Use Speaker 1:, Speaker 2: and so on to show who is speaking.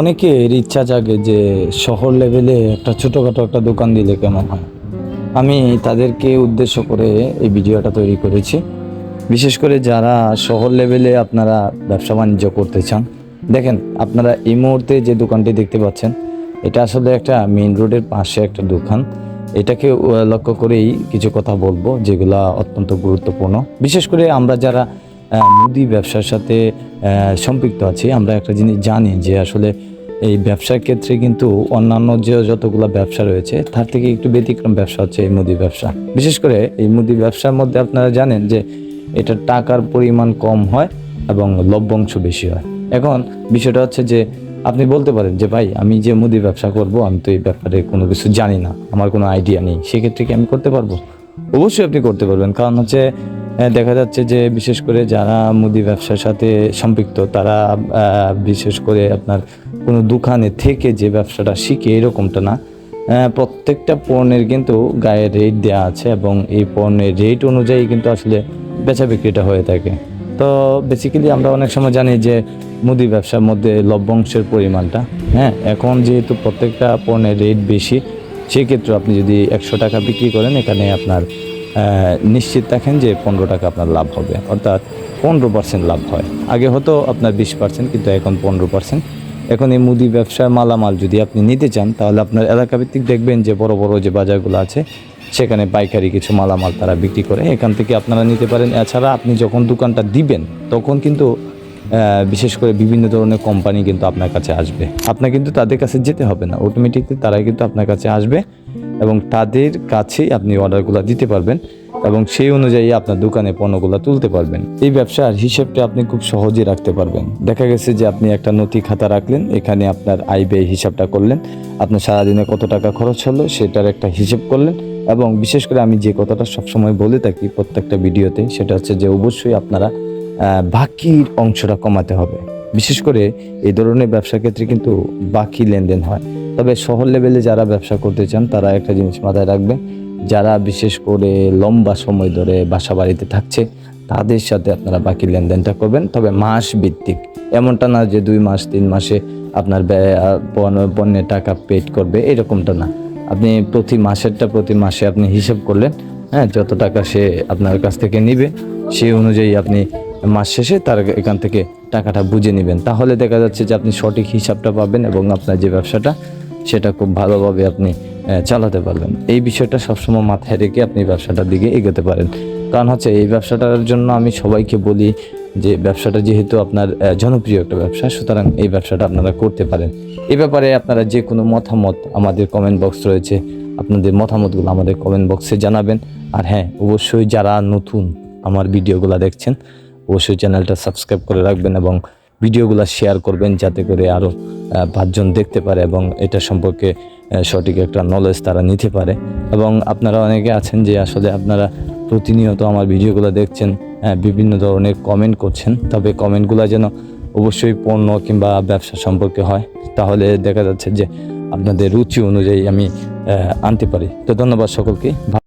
Speaker 1: অনেকের ইচ্ছা জাগে যে শহর লেভেলে একটা ছোটোখাটো একটা দোকান দিলে কেমন হয়। আমি তাদেরকে উদ্দেশ্য করে এই ভিডিওটা তৈরি করেছি। বিশেষ করে যারা শহর লেভেলে আপনারা ব্যবসা বাণিজ্য করতে চান, দেখেন আপনারা এই মুহূর্তে যে দোকানটি দেখতে পাচ্ছেন, এটা আসলে একটা মেইন রোডের পাশে একটা দোকান। এটাকে লক্ষ্য করেই কিছু কথা বলব যেগুলা অত্যন্ত গুরুত্বপূর্ণ। বিশেষ করে আমরা যারা মুদি ব্যবসার সাথে সম্পৃক্ত আছি। আমরা একটা জিনিস জানি যে আসলে এই ব্যবসার ক্ষেত্রে কিন্তু অন্যান্য যে যতগুলো ব্যবসা রয়েছে, তার থেকে একটু ব্যতিক্রম ব্যবসা হচ্ছে এই মুদি ব্যবসা। বিশেষ করে এই মুদি ব্যবসার মধ্যে আপনারা জানেন যে এটা টাকার পরিমাণ কম হয় এবং লভ্যাংশ বেশি হয়। এখন বিষয়টা হচ্ছে যে আপনি বলতে পারেন যে, ভাই, আমি যে মুদি ব্যবসা করব, আমি তো এই ব্যাপারে কোনো কিছু জানি না, আমার কোনো আইডিয়া নেই, সেক্ষেত্রে কি আমি করতে পারব? অবশ্যই আপনি করতে পারবেন। কারণ হচ্ছে দেখা যাচ্ছে যে বিশেষ করে যারা মুদি ব্যবসার সাথে সম্পৃক্ত, তারা বিশেষ করে আপনার কোনো দোকানে থেকে যে ব্যবসাটা শিখে এরকমটা না। প্রত্যেকটা পণ্যের কিন্তু গায়ে রেট দেওয়া আছে এবং এই পণ্যের রেট অনুযায়ী কিন্তু আসলে বেচা বিক্রিটা হয়ে থাকে। তো বেসিক্যালি আমরা অনেক সময় জানি যে মুদি ব্যবসার মধ্যে লভ্যাংশের পরিমাণটা হ্যাঁ? এখন যেহেতু প্রত্যেকটা পণ্যের রেট বেশি, সেক্ষেত্রে আপনি যদি একশো টাকা বিক্রি করেন, এখানে আপনার নিশ্চিত থাকেন যে পনেরো টাকা আপনার লাভ হবে। অর্থাৎ পনেরো পার্সেন্ট লাভ হয়। আগে হতো আপনার বিশ পার্সেন্ট কিন্তু এখন পনেরো পার্সেন্ট এখন এই মুদি ব্যবসার মালামাল যদি আপনি নিতে চান, তাহলে আপনার এলাকাভিত্তিক দেখবেন যে বড় বড় যে বাজারগুলো আছে, সেখানে পাইকারি কিছু মালামাল তারা বিক্রি করে। এখান থেকে আপনারা নিতে পারেন। এছাড়া আপনি যখন দোকানটা দিবেন, তখন কিন্তু বিশেষ করে বিভিন্ন ধরনের কোম্পানি কিন্তু আপনার কাছে আসবে। আপনার কিন্তু তাদের কাছে যেতে হবে না। অটোমেটিকলি তারাই কিন্তু আপনার কাছে আসবে। এবং তাদের কাছেই আপনি অর্ডারগুলো দিতে পারবেন এবং সেই অনুযায়ী আপনার দোকানে পণ্যগুলো তুলতে পারবেন। এই ব্যবসার হিসেবটা আপনি খুব সহজে রাখতে পারবেন। দেখা গেছে যে আপনি একটা নথি খাতা রাখলেন, এখানে আপনার আয় ব্যয় হিসাবটা করলেন, আপনার সারাদিনে কত টাকা খরচ হলো সেটার একটা হিসেব করলেন এবং বিশেষ করে আমি যে কথাটা সবসময় বলে থাকি প্রত্যেকটা ভিডিওতে, সেটা হচ্ছে যে অবশ্যই আপনারা বাকির অংশটা কমাতে হবে। বিশেষ করে এই ধরনের ব্যবসার ক্ষেত্রে কিন্তু বাকি লেনদেন হয়। তবে শহর লেভেলে যারা ব্যবসা করতে চান, তারা একটা জিনিস মাথায় রাখবেন, যারা বিশেষ করে লম্বা সময় ধরে বাসা বাড়িতে থাকছে, তাদের সাথে আপনারা বাকি লেনদেনটা করবেন, তবে মাস ভিত্তিক এমনটা না যে দুই মাস, তিন মাসে আপনার পণ্যের টাকা পেড করবে, এরকমটা না। আপনি প্রতি মাসেরটা প্রতি মাসে আপনি হিসাব করলেন হ্যাঁ যত টাকা সে আপনার কাছ থেকে নিবে সেই অনুযায়ী আপনি মাস শেষে তার এখান থেকে টাকাটা বুঝে নেবেন। তাহলে দেখা যাচ্ছে যে আপনি সঠিক হিসাবটা পাবেন এবং আপনার যে ব্যবসাটা সেটা খুব ভালোভাবে আপনি চালাতে পারবেন। এই বিষয়টা সবসময় মাথায় রেখে আপনি ব্যবসাটার দিকে এগোতে পারেন। কারণ হচ্ছে, এই ব্যবসাটার জন্য আমি সবাইকে বলি যে, ব্যবসাটা যেহেতু আপনার জনপ্রিয় একটা ব্যবসা, সুতরাং এই ব্যবসাটা আপনারা করতে পারেন। এ ব্যাপারে আপনারা যে কোনো মতামত আমাদের কমেন্ট বক্স রয়েছে, আপনাদের মতামতগুলো আমাদের কমেন্ট বক্সে জানাবেন। আর হ্যাঁ অবশ্যই যারা নতুন আমার ভিডিওগুলো দেখছেন, অবশ্যই চ্যানেলটা সাবস্ক্রাইব করে রাখবেন এবং ভিডিওগুলো শেয়ার করবেন যাতে করে আরও পাঁচজন দেখতে পারে এবং এটা সম্পর্কে সঠিক একটা নলেজ তারা নিতে পারে। এবং আপনারা অনেকে আছেন যে আসলে আপনারা প্রতিনিয়ত আমার ভিডিওগুলো দেখছেন হ্যাঁ, বিভিন্ন ধরনের কমেন্ট করছেন। তবে কমেন্টগুলো যেন অবশ্যই পণ্য কিংবা ব্যবসা সম্পর্কে হয় তাহলে দেখা যাচ্ছে যে আপনাদের রুচি অনুযায়ী আমি আনতে পারি। তো ধন্যবাদ সকলকে।